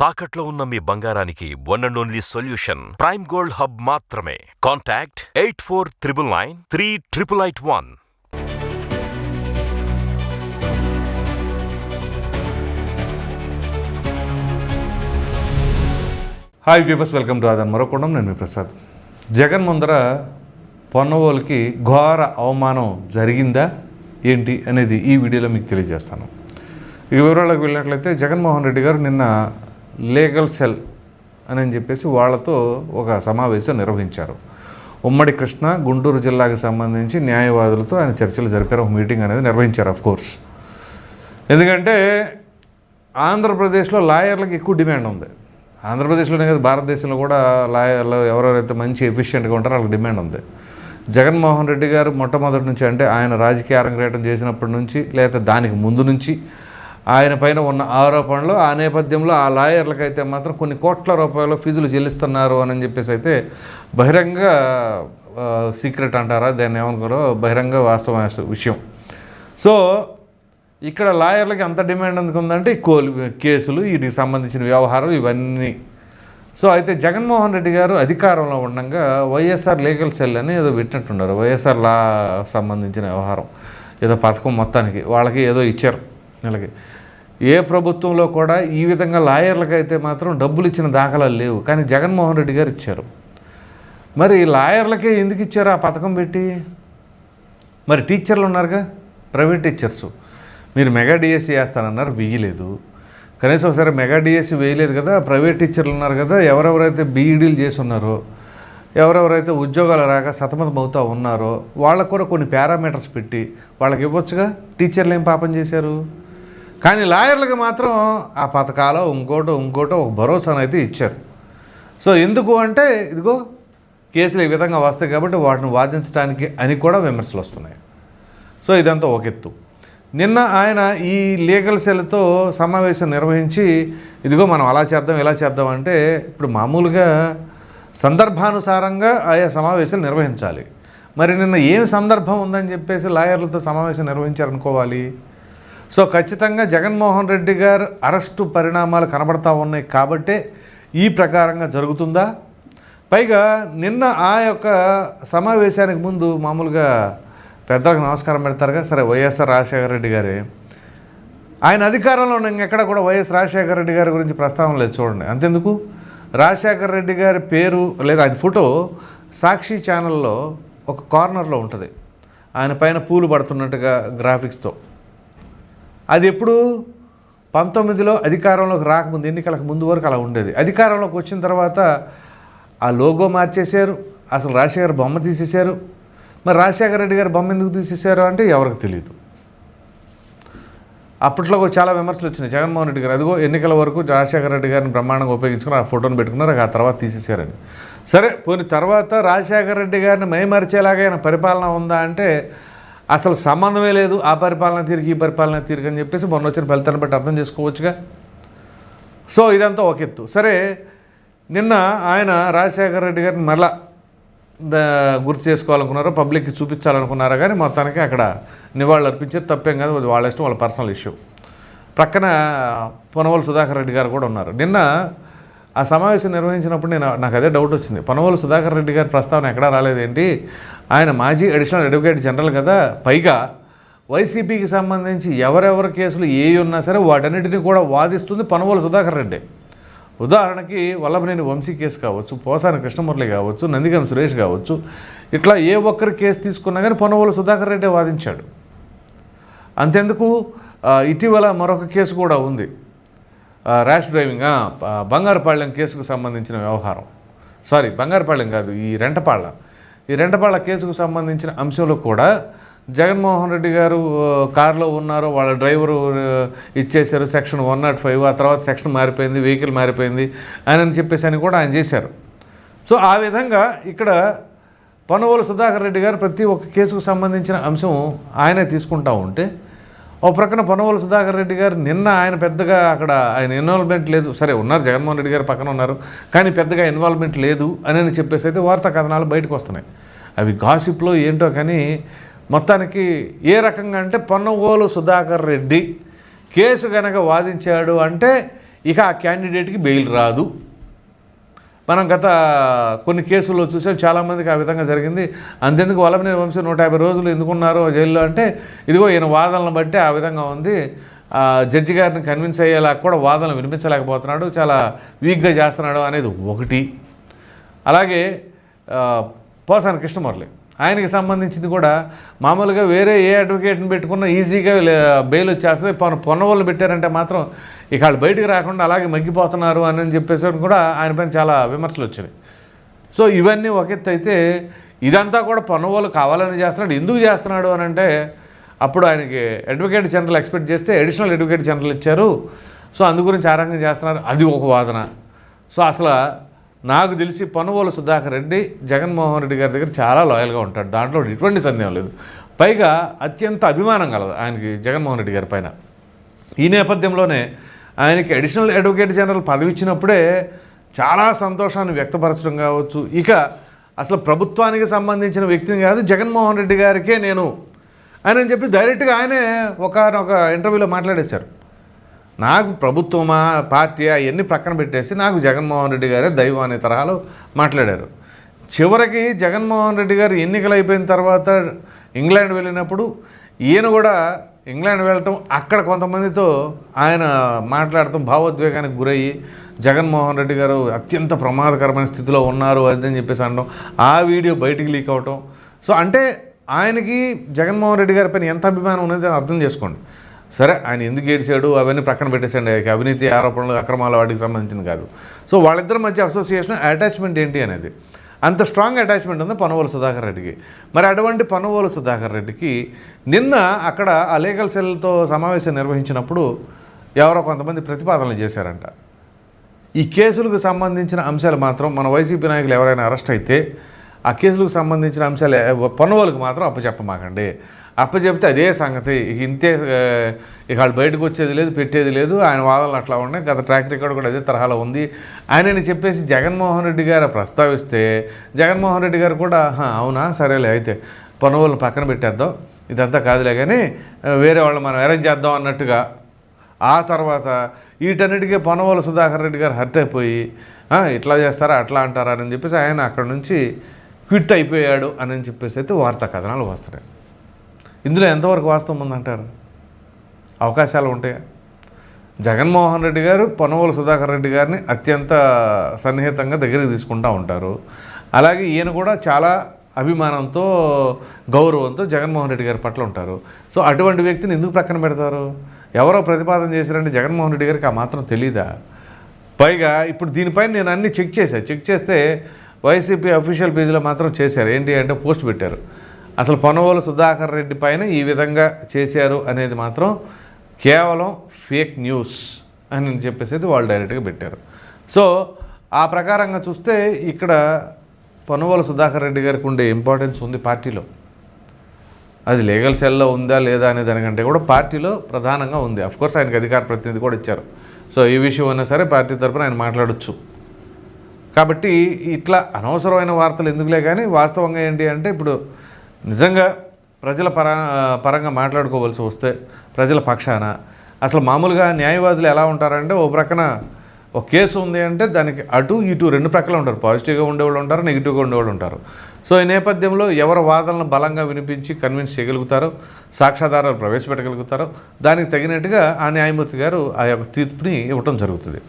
తాకట్లో ఉన్న మీ బంగారానికి one and only solution prime gold hub మాత్రమే. Contact eight four triple nine three triple eight one hi viewers welcome to Aadan మరొకొండం నేను మీ ప్రసాద్. జగన్ ముందర పొన్నవోలకి ఘోర అవమానం జరిగిందా? ఏంటి అనేది ఈ వీడియోలో మీకు తెలియజేస్తాను. ఈ వివరాలకు వెళ్ళినట్లయితే జగన్మోహన్ రెడ్డి గారు నిన్న లీగల్ సెల్ అని చెప్పేసి వాళ్ళతో ఒక సమావేశం నిర్వహించారు. ఉమ్మడి కృష్ణ గుంటూరు జిల్లాకు సంబంధించి న్యాయవాదులతో ఆయన చర్చలు జరిపారు. ఒక మీటింగ్ అనేది నిర్వహించారు ఆఫ్ కోర్స్ ఎందుకంటే ఆంధ్రప్రదేశ్లో లాయర్లకు ఎక్కువ డిమాండ్ ఉంది. ఆంధ్రప్రదేశ్లోనే కాదు భారతదేశంలో కూడా లాయర్లు ఎవరెవరైతే మంచి ఎఫిషియెంట్గా ఉంటారో వాళ్ళకి డిమాండ్ ఉంది. జగన్మోహన్ రెడ్డి గారు మొట్టమొదటి నుంచి అంటే ఆయన రాజకీయ అరంగేటం చేసినప్పటి నుంచి లేదా దానికి ముందు నుంచి ఆయన పైన ఉన్న ఆరోపణలు ఆ నేపథ్యంలో ఆ లాయర్లకైతే మాత్రం కొన్ని కోట్ల రూపాయల ఫీజులు చెల్లిస్తున్నారు అని చెప్పేసి అయితే బహిరంగ సీక్రెట్ అంటారా? దాన్ని ఏమనుకోరో? బహిరంగ వాస్తవ విషయం. సో ఇక్కడ లాయర్లకి ఎంత డిమాండ్ ఎందుకు ఉందంటే కోల్ కేసులు వీటికి సంబంధించిన వ్యవహారం ఇవన్నీ. సో అయితే జగన్మోహన్ రెడ్డి గారు అధికారంలో ఉండగా వైఎస్ఆర్ లీగల్ సెల్ అని ఏదో పెట్టినట్టున్నారు. వైఎస్ఆర్ లా సంబంధించిన వ్యవహారం. ఏదో పథకం మొత్తానికి వాళ్ళకి ఏదో ఇచ్చారు. నెలకి ఏ ప్రభుత్వంలో కూడా ఈ విధంగా లాయర్లకైతే మాత్రం డబ్బులు ఇచ్చిన దాఖలాలు లేవు. కానీ జగన్మోహన్ రెడ్డి గారు ఇచ్చారు. మరి లాయర్లకే ఎందుకు ఇచ్చారు ఆ పథకం పెట్టి? మరి టీచర్లు ఉన్నారుగా? Private teachers. మీరు మెగా డిఎస్సి వేస్తానన్నారు వేయలేదు కనీసం ఒకసారి మెగా డిఎస్సి వేయలేదు కదా ప్రైవేట్ టీచర్లు ఉన్నారు కదా ఎవరెవరైతే బీఈడీలు చేసి ఉన్నారో ఎవరెవరైతే ఉద్యోగాలు రాక సతమతం అవుతూ ఉన్నారో వాళ్ళకు కూడా కొన్ని పారామీటర్స్ పెట్టి వాళ్ళకి ఇవ్వచ్చుగా? టీచర్లు ఏం పాపం చేశారు? కానీ లాయర్లకు మాత్రం ఆ పథకాలు ఇంకోటో ఇంకోటో ఒక భరోసాను అయితే ఇచ్చారు. సో ఎందుకు అంటే ఇదిగో కేసులు ఈ విధంగా వస్తాయి కాబట్టి వాటిని వాదించడానికి అని కూడా విమర్శలు వస్తున్నాయి. సో ఇదంతా ఒక ఎత్తు. నిన్న ఆయన ఈ లీగల్ సెల్తో సమావేశం నిర్వహించి ఇదిగో మనం అలా చేద్దాం ఇలా చేద్దాం అంటే ఇప్పుడు మామూలుగా సందర్భానుసారంగా ఆయా సమావేశాలు నిర్వహించాలి. మరి నిన్న ఏం సందర్భం ఉందని చెప్పేసి లాయర్లతో సమావేశం నిర్వహించారనుకోవాలి? సో ఖచ్చితంగా జగన్మోహన్ రెడ్డి గారు అరెస్టు పరిణామాలు కనబడతా ఉన్నాయి కాబట్టే ఈ ప్రకారంగా జరుగుతుందా? పైగా నిన్న ఆ యొక్క సమావేశానికి ముందు మామూలుగా పెద్దలకు నమస్కారం పెడతారుగా. సరే వైఎస్ఆర్ రాజశేఖర రెడ్డి గారే. ఆయన అధికారంలో ఉన్న ఎక్కడ కూడా వైఎస్ రాజశేఖర రెడ్డి గారి గురించి ప్రస్తావన లేదు చూడండి. అంతెందుకు? రాజశేఖర రెడ్డి గారి పేరు లేదా ఆయన ఫోటో సాక్షి ఛానల్లో ఒక కార్నర్లో ఉంటుంది. ఆయన పైన పూలు పడుతున్నట్టుగా గ్రాఫిక్స్తో. అది ఎప్పుడు? పంతొమ్మిదిలో అధికారంలోకి రాకముందు ఎన్నికలకు ముందు వరకు అలా ఉండేది. అధికారంలోకి వచ్చిన తర్వాత ఆ లోగో మార్చేశారు అసలు రాజశేఖర్ బొమ్మ తీసేశారు. మరి రాజశేఖర రెడ్డి గారి బొమ్మ ఎందుకు తీసేశారు అంటే ఎవరికి తెలియదు అప్పట్లో చాలా విమర్శలు వచ్చినాయి. జగన్మోహన్ రెడ్డి గారు అదిగో ఎన్నికల వరకు రాజశేఖర రెడ్డి గారిని బ్రహ్మాండంగా ఉపయోగించుకుని ఆ ఫోటోను పెట్టుకున్నారు ఆ తర్వాత తీసేశారని. సరే పోనీ తర్వాత రాజశేఖర రెడ్డి గారిని మైమరిచేలాగా పరిపాలన ఉందా అంటే అసలు సంబంధమే లేదు ఆ పరిపాలన తీరుకి ఈ పరిపాలన తీరికి అని చెప్పేసి మొన్న వచ్చిన ఫలితాన్ని బట్టి అర్థం చేసుకోవచ్చుగా. సో ఇదంతా ఒక ఎత్తు. సరే నిన్న ఆయన రాజశేఖర రెడ్డి గారిని మరలా ద- గుర్తు చేసుకోవాలనుకున్నారో పబ్లిక్కి చూపించాలనుకున్నారా కానీ మొత్తానికి అక్కడ నివాళులు అర్పించేది తప్పేం కాదు అది వాళ్ళ ఇష్టం వాళ్ళ పర్సనల్ ఇష్యూ. ప్రక్కన పొనవల్ సుధాకర్ రెడ్డి గారు కూడా ఉన్నారు. నిన్న ఆ సమావేశం నిర్వహించినప్పుడు నేను నాకు అదే డౌట్ వచ్చింది. పనవోలు సుధాకర్ రెడ్డి గారి ప్రస్తావన ఎక్కడా రాలేదేంటి? ఆయన మాజీ అడిషనల్ అడ్వకేట్ జనరల్ కదా. పైగా వైసీపీకి సంబంధించి ఎవరెవరి కేసులు ఏ ఉన్నా సరే వాటన్నిటిని కూడా వాదిస్తుంది పనవోలు సుధాకర్ రెడ్డి. ఉదాహరణకి వల్లభనేని వంశీ కేసు కావచ్చు పోసాని కృష్ణమురళి కావచ్చు నందిగం సురేష్ కావచ్చు ఇట్లా ఏ ఒక్కరి కేసు తీసుకున్నా కానీ పొనవోలు సుధాకర్ రెడ్డి వాదించాడు. అంతెందుకు? ఇటీవల మరొక కేసు కూడా ఉంది. ర్యాష్ డ్రైవింగ్ బంగారుపాళ్యం కేసుకు సంబంధించిన వ్యవహారం. సారీ బంగారుపాళ్యం కాదు ఈ రెంటపాళ్ళ ఈ రెంటపాళ్ళ కేసుకు సంబంధించిన అంశంలో కూడా జగన్మోహన్ రెడ్డి గారు కారులో ఉన్నారు వాళ్ళ డ్రైవరు ఇచ్చేశారు సెక్షన్ వన్ నాట్ ఫైవ్ ఆ తర్వాత సెక్షన్ మారిపోయింది వెహికల్ మారిపోయింది అని అని చెప్పేసి అని కూడా ఆయన చేశారు. సో ఆ విధంగా ఇక్కడ పనువోలు సుధాకర్ రెడ్డి గారు ప్రతి ఒక్క కేసుకు సంబంధించిన అంశం ఆయనే తీసుకుంటా ఉంటే ఓ ప్రక్కన పనువోలు సుధాకర్ రెడ్డి గారు నిన్న ఆయన పెద్దగా అక్కడ ఆయన ఇన్వాల్వ్మెంట్ లేదు. సరే ఉన్నారు జగన్మోహన్ రెడ్డి గారు పక్కన ఉన్నారు కానీ పెద్దగా ఇన్వాల్వ్మెంట్ లేదు అని అని చెప్పేసి అయితే వార్తా కథనాలు బయటకు వస్తున్నాయి. అవి గాసిప్లో ఏంటో కానీ మొత్తానికి ఏ రకంగా అంటే పొన్నవోలు సుధాకర్ రెడ్డి కేసు కనుక వాదించాడు అంటే ఇక ఆ క్యాండిడేట్కి బెయిల్ రాదు. మనం గత కొన్ని కేసుల్లో చూసాం చాలామందికి ఆ విధంగా జరిగింది. అంతెందుకు వలమనే వంశం నూట యాభై రోజులు ఎందుకున్నారో జైల్లో అంటే ఇదిగో ఈయన వాదనలను బట్టి ఆ విధంగా ఉంది. ఆ జడ్జి గారిని కన్విన్స్ అయ్యేలా కూడా వాదనలు వినిపించలేకపోతున్నాడు. చాలా వీక్గా చేస్తున్నాడు అనేది ఒకటి. అలాగే పోసాని కృష్ణమురళి ఆయనకి సంబంధించింది కూడా మామూలుగా వేరే ఏ అడ్వకేట్ని పెట్టుకున్నా ఈజీగా బెయిల్ వచ్చేస్తుంది. పొన పొన్నవాళ్ళు పెట్టారంటే మాత్రం ఇక వాళ్ళు బయటికి రాకుండా అలాగే మగ్గిపోతున్నారు అని చెప్పేసి కూడా ఆయన పైన చాలా విమర్శలు వచ్చినాయి. సో ఇవన్నీ ఒక ఎత్తు అయితే ఇదంతా కూడా పొన్నవాళ్ళు కావాలని చేస్తున్నాడు. ఎందుకు చేస్తున్నాడు అని అంటే అప్పుడు ఆయనకి అడ్వకేట్ జనరల్ ఎక్స్పెక్ట్ చేస్తే అడిషనల్ అడ్వకేట్ జనరల్ ఇచ్చారు. సో అందు గురించి ఆ రకంగా చేస్తున్నారు. అది ఒక వాదన. సో అసలు నాకు తెలిసి పనువోలు సుధాకర్ రెడ్డి జగన్మోహన్ రెడ్డి గారి దగ్గర చాలా లాయల్గా ఉంటాడు. దాంట్లో ఎటువంటి సందేహం లేదు. పైగా అత్యంత అభిమానం కలదు ఆయనకి జగన్మోహన్ రెడ్డి గారి పైన. ఈ నేపథ్యంలోనే ఆయనకి అడిషనల్ అడ్వకేట్ జనరల్ పదవి ఇచ్చినప్పుడే చాలా సంతోషాన్ని వ్యక్తపరచడం కావచ్చు. ఇక అసలు ప్రభుత్వానికి సంబంధించిన వ్యక్తిని కాదు జగన్మోహన్ రెడ్డి గారికే నేను అని చెప్పి డైరెక్ట్గా ఆయనే ఒక ఒక ఇంటర్వ్యూలో మాట్లాడేశారు. నాకు ప్రభుత్వమా పార్టీ అవన్నీ ప్రక్కన పెట్టేసి నాకు జగన్మోహన్ రెడ్డి గారే దైవం అనే తరహాలో మాట్లాడారు. చివరికి జగన్మోహన్ రెడ్డి గారు ఎన్నికలు అయిపోయిన తర్వాత ఇంగ్లాండ్ వెళ్ళినప్పుడు ఈయన కూడా ఇంగ్లాండ్ వెళ్ళటం అక్కడ కొంతమందితో ఆయన మాట్లాడటం భావోద్వేగానికి గురయ్యి జగన్మోహన్ రెడ్డి గారు అత్యంత ప్రమాదకరమైన స్థితిలో ఉన్నారు అని చెప్పేసి అనడం ఆ వీడియో బయటికి లీక్ అవటం. సో అంటే ఆయనకి జగన్మోహన్ రెడ్డి గారి పైన ఎంత అభిమానం ఉన్నది అని అర్థం చేసుకోండి. సరే ఆయన ఎందుకు ఏడ్చాడు? అవన్నీ ప్రక్కన పెట్టేసండి అవినీతి ఆరోపణలు అక్రమాల వాటికి సంబంధించింది కాదు. సో వాళ్ళిద్దరి మధ్య అసోసియేషన్ అటాచ్మెంట్ ఏంటి అనేది. అంత స్ట్రాంగ్ అటాచ్మెంట్ ఉంది పనువోలు సుధాకర్ రెడ్డికి. మరి అటువంటి పనువోలు సుధాకర్ రెడ్డికి నిన్న అక్కడ ఆ లీగల్ సెల్తో సమావేశం నిర్వహించినప్పుడు ఎవరో కొంతమంది ప్రతిపాదనలు చేశారంట. ఈ కేసులకు సంబంధించిన అంశాలు మాత్రం మన వైసీపీ నాయకులు ఎవరైనా అరెస్ట్ అయితే ఆ కేసులకు సంబంధించిన అంశాలు ఎ- మాత్రం అప్పచెప్పమాకండి. అప్పచెప్తే అదే సంగతి. ఇంతే ఇక వాళ్ళు బయటకు వచ్చేది లేదు పెట్టేది లేదు ఆయన వాదనలు అట్లా ఉన్నాయి. గత ట్రాక్ రికార్డు కూడా అదే తరహాలో ఉంది. ఆయనని చెప్పేసి జగన్మోహన్ రెడ్డి గారు ప్రస్తావిస్తే జగన్మోహన్ రెడ్డి గారు కూడా "హా, అవునా? సరేలే అయితే పనువులను పక్కన పెట్టేద్దాం. ఇదంతా కాదులే కానీ వేరే వాళ్ళు మనం అరేంజ్ చేద్దాం అన్నట్టుగా. ఆ తర్వాత వీటన్నిటికీ పొనవోలు సుధాకర్ రెడ్డి గారు హర్ట్ అయిపోయి ఇట్లా చేస్తారా? అట్లా అంటారా? అని చెప్పేసి ఆయన అక్కడ నుంచి క్విట్ అయిపోయాడు అని చెప్పేసి అయితే వార్తా కథనాలు వస్తున్నాయి. ఇందులో ఎంతవరకు వాస్తవం ఉందంటారు? అవకాశాలు ఉంటాయా జగన్మోహన్ రెడ్డి గారు పొనవోలు సుధాకర్ రెడ్డి గారిని అత్యంత సన్నిహితంగా దగ్గరికి తీసుకుంటూ ఉంటారు. అలాగే ఈయన కూడా చాలా అభిమానంతో గౌరవంతో జగన్మోహన్ రెడ్డి గారి పట్ల ఉంటారు. సో అటువంటి వ్యక్తిని ఎందుకు ప్రక్కన పెడతారు? ఎవరో ప్రతిపాదన చేశారంటే జగన్మోహన్ రెడ్డి గారికి ఆ మాత్రం తెలీదా? పైగా ఇప్పుడు దీనిపైన నేను అన్ని చెక్ చేశాను చెక్ చేస్తే వైసీపీ అఫీషియల్ పేజీలో మాత్రం చేశారు. ఏంటి అంటే పోస్ట్ పెట్టారు. అసలు పొనవోలు సుధాకర్ రెడ్డి పైన ఈ విధంగా చేశారు అనేది మాత్రం కేవలం ఫేక్ న్యూస్ అని చెప్పేసి అయితే వాళ్ళు డైరెక్ట్గా పెట్టారు. సో ఆ ప్రకారంగా చూస్తే ఇక్కడ పొనవోలు సుధాకర్ రెడ్డి గారికి ఉండే ఇంపార్టెన్స్ ఉంది పార్టీలో. అది లీగల్ సెల్లో ఉందా లేదా అనే దానికంటే కూడా పార్టీలో ప్రధానంగా ఉంది. అఫ్కోర్స్ ఆయనకి అధికార ప్రతినిధి కూడా ఇచ్చారు. సో ఈ విషయం అయినా సరే పార్టీ తరపున ఆయన మాట్లాడచ్చు. కాబట్టి ఇట్లా అనవసరమైన వార్తలు ఎందుకులే కానీ వాస్తవంగా ఏంటి అంటే ఇప్పుడు నిజంగా ప్రజల పర పరంగా మాట్లాడుకోవాల్సి వస్తే ప్రజల పక్షాన అసలు మామూలుగా న్యాయవాదులు ఎలా ఉంటారంటే ఓ ప్రక్కన ఒక కేసు ఉంది అంటే దానికి అటు ఇటు రెండు ప్రక్కల ఉంటారు. పాజిటివ్గా ఉండేవాళ్ళు ఉంటారు నెగిటివ్గా ఉండేవాళ్ళు ఉంటారు. సో ఈ నేపథ్యంలో ఎవరి వాదనలు బలంగా వినిపించి కన్విన్స్ చేయగలుగుతారో సాక్ష్యాధారాలు ప్రవేశపెట్టగలుగుతారో దానికి తగినట్టుగా ఆ న్యాయమూర్తి గారు ఆ యొక్క తీర్పుని ఇవ్వటం జరుగుతుంది.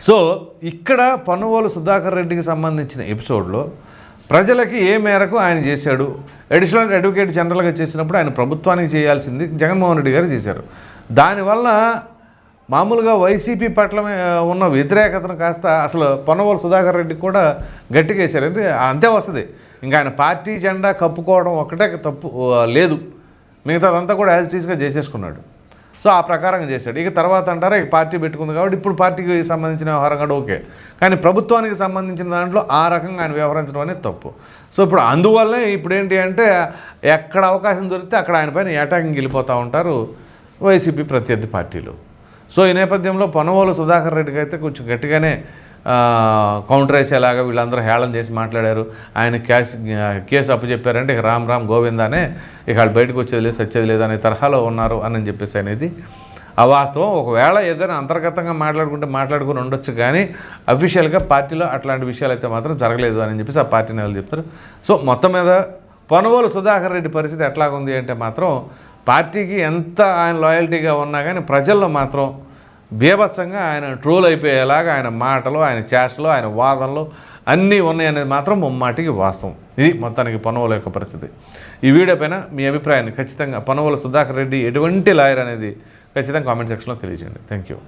సో ఇక్కడ పనువోలు సుధాకర్ రెడ్డికి సంబంధించిన ఎపిసోడ్లో ప్రజలకి ఏ మేరకు ఆయన చేశాడు? అడిషనల్ అడ్వకేట్ జనరల్గా చేసినప్పుడు ఆయన ప్రభుత్వానికి చేయాల్సింది జగన్మోహన్ రెడ్డి గారు చేశారు. దానివల్ల మామూలుగా వైసీపీ పట్ల ఉన్న వ్యతిరేకతను కాస్త అసలు పొన్నవోలు సుధాకర్ రెడ్డికి కూడా గట్టిగా వేశారు. అంటే అంతే వస్తుంది. ఇంకా ఆయన పార్టీ జెండా కప్పుకోవడం ఒకటే తప్పు లేదు. మిగతాదంతా కూడా యాజ్ టీస్గా చేసేసుకున్నాడు. సో ఆ ప్రకారంగా చేశాడు. ఇక తర్వాత అంటారా ఇక పార్టీ పెట్టుకుంది కాబట్టి ఇప్పుడు పార్టీకి సంబంధించిన వ్యవహారం కూడా ఓకే. కానీ ప్రభుత్వానికి సంబంధించిన దాంట్లో ఆ రకంగా ఆయన వ్యవహరించడం అనేది తప్పు. సో ఇప్పుడు అందువల్లే ఇప్పుడు ఏంటి అంటే ఎక్కడ అవకాశం దొరికితే అక్కడ ఆయన పైన ఏటాకింగ్ వెళ్ళిపోతూ ఉంటారు వైసీపీ ప్రత్యర్థి పార్టీలు. సో ఈ నేపథ్యంలో పొనవోలు సుధాకర్ రెడ్డికి అయితే కొంచెం గట్టిగానే కౌంటర్ వేసేలాగా వీళ్ళందరూ హేళన చేసి మాట్లాడారు. ఆయన క్యాష్ కేసు అప్పు చెప్పారంటే ఇక రామ్ రామ్ గోవిందానే ఇక వాళ్ళు బయటకు వచ్చేది లేదు సచ్చేది లేదు అనే తరహాలో ఉన్నారు అని చెప్పేసి అనేది అవాస్తవం. ఒకవేళ ఏదైనా అంతర్గతంగా మాట్లాడుకుంటే మాట్లాడుకుని ఉండొచ్చు కానీ అఫీషియల్గా పార్టీలో అట్లాంటి విషయాలు అయితే మాత్రం జరగలేదు అని చెప్పేసి ఆ పార్టీ నేతలు చెప్తారు. సో మొత్తం మీద పొనవోలు సుధాకర్ రెడ్డి పరిస్థితి ఎట్లాగుంది అంటే మాత్రం పార్టీకి ఎంత ఆయన లాయల్టీగా ఉన్నా కానీ ప్రజల్లో మాత్రం బీభత్సంగా ఆయన ట్రోల్ అయిపోయేలాగా ఆయన మాటలు ఆయన చేష్టలు ఆయన వాదనలు అన్నీ ఉన్నాయనేది మాత్రం ముమ్మాటికి వాస్తవం. ఇది మొత్తానికి పనువుల యొక్క పరిస్థితి. ఈ వీడియో పైన మీ అభిప్రాయాన్ని ఖచ్చితంగా పనువుల సుధాకర్ రెడ్డి ఎటువంటి లాయర్ అనేది ఖచ్చితంగా కామెంట్ సెక్షన్లో తెలియజేయండి. Thank you